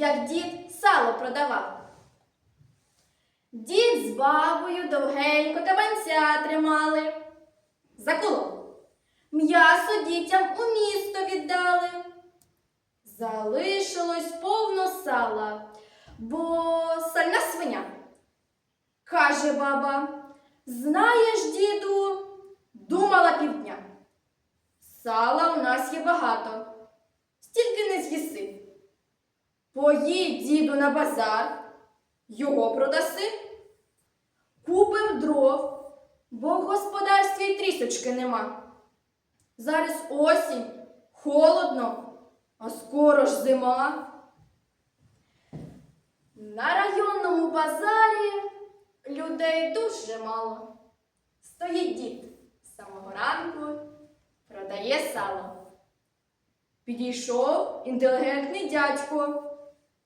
як дід сало продавав. Дід з бабою довгенько кабанця тримали. За коло. М'ясо дітям у місто віддали. Залишилось повно сала, бо сальна свиня. Каже баба, знаєш, діду, думала півдня. Сала у нас є багато, стільки не з'їси. Поїдь, діду, на базар, його продаси. Купим дров, бо в господарстві й трісочки нема. Зараз осінь, холодно, а скоро ж зима. На районному базарі людей дуже мало. Стоїть дід з самого ранку, продає сало. Підійшов інтелігентний дядько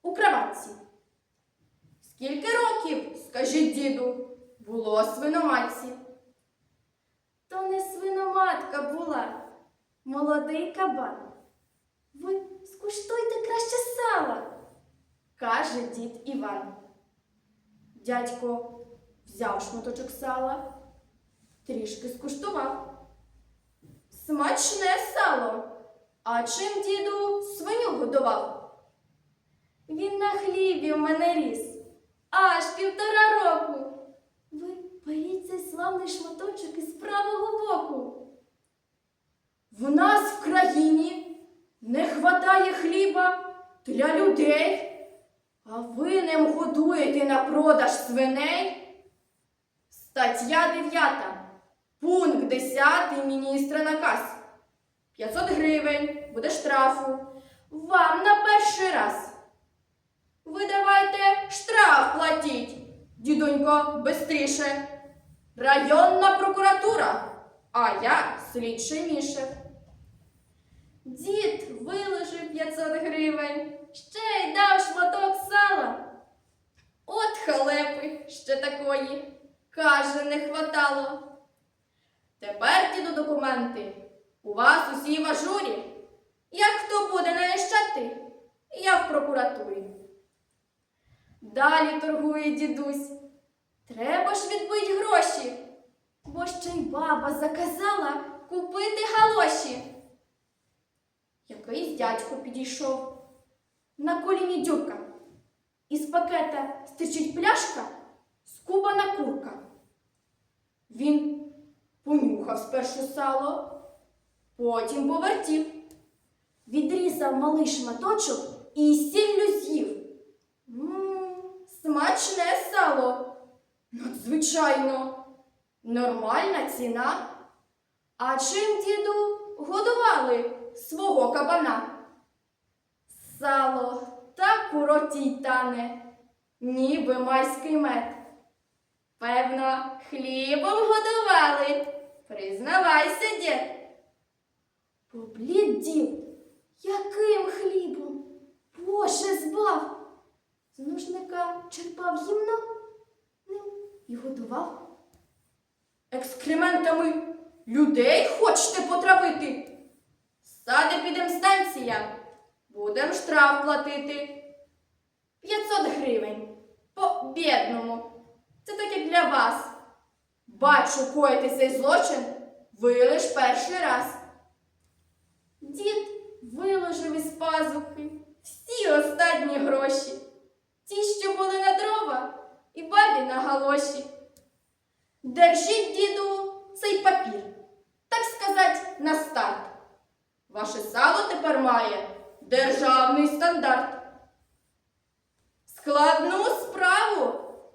у краватці. Скільки років, скажіть діду, було свиноматці? То не свиноматка була, молодий кабан. Ви скуштуйте краще сала, каже дід Іван. Дядько взяв шматочок сала, трішки скуштував. Смачне сало. А чим діду свиню годував? Він на хлібі в мене ріс аж півтора року. Ви беріть цей славний шматочок із правого боку. В нас в країні не хватає хліба для людей, а ви ним годуєте на продаж свиней. Стаття 9. Пункт 10 міністра наказ. 500 гривень буде штрафу. Вам на перший раз. Ви давайте штраф платіть, дідонько, бистріше. Районна прокуратура, а я слідчий мішев. Дід виложив 500 гривень, ще й дав шматок сала. От халепи ще такої, каже, не хватало. Тепер, діду, документи. У вас усі в ажурі. Як хто буде наїжджати, я в прокуратурі. Далі торгує дідусь. Треба ж відбить гроші, бо ще й баба заказала купити галоші. Якийсь дядько підійшов. На коліні дюбка. Із пакета стичить пляшка, скубана курка. Він понюхав спершу сало, потім повертів, відрізав малий шматочок і сіллю з'їв. Мм, смачне сало. Надзвичайно. Нормальна ціна. А чим, діду, годували свого кабана? Сало так у роті й тане, ніби майський мед. Певно, хлібом годували. Признавайся, дід. Поблід дід, яким хлібом? Боже збав. З нужника черпав гімно і годував. Екскрементами людей хочете потравити? Сади підем станція, будем штраф платити. 500 гривень по бідному. Це так як для вас. Бачу, коїти цей злочин ви лиш перший раз. Дід виложив із пазухи всі останні гроші. Ті, що були на дрова, галоші. Держіть, діду, цей папір, так сказать, на старт. Ваше сало тепер має державний стандарт. Складну справу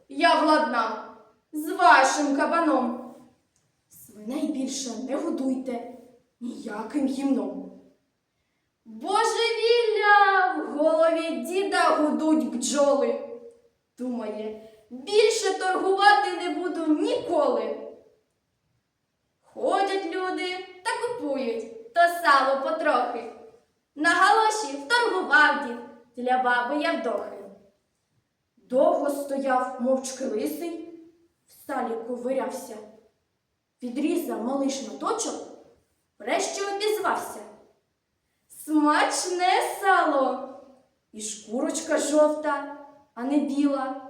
я владнав з вашим кабаном. Свиней більше не годуйте ніяким гімном. Божевілля в голові діда гудуть бджоли. Думає, більше торгувати не буду ніколи. Ходять люди та купують то сало потрохи. На галоші вторгував дід для баби Явдохи. Довго стояв мовчки лисий, в салі ковирявся, відрізав малий шматочок, врешті обізвався. Смачне сало. І шкурочка жовта, а не біла.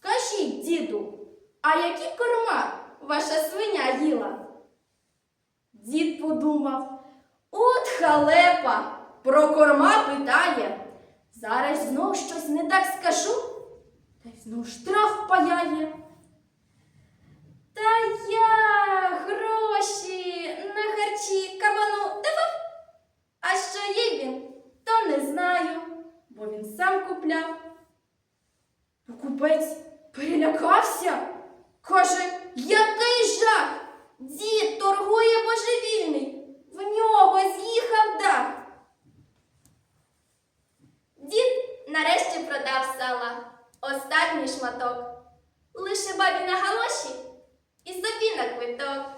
Скажіть, діду, а які корма ваша свиня їла? Дід подумав, от халепа, про корма питає. Зараз знов щось не так скажу, та й знов штраф паяє. Та купець перелякався. Каже, який жах! Дід торгує божевільний. В нього з'їхав дах. Дід нарешті продав сала останній шматок. Лише бабі на галоші і собі на квиток.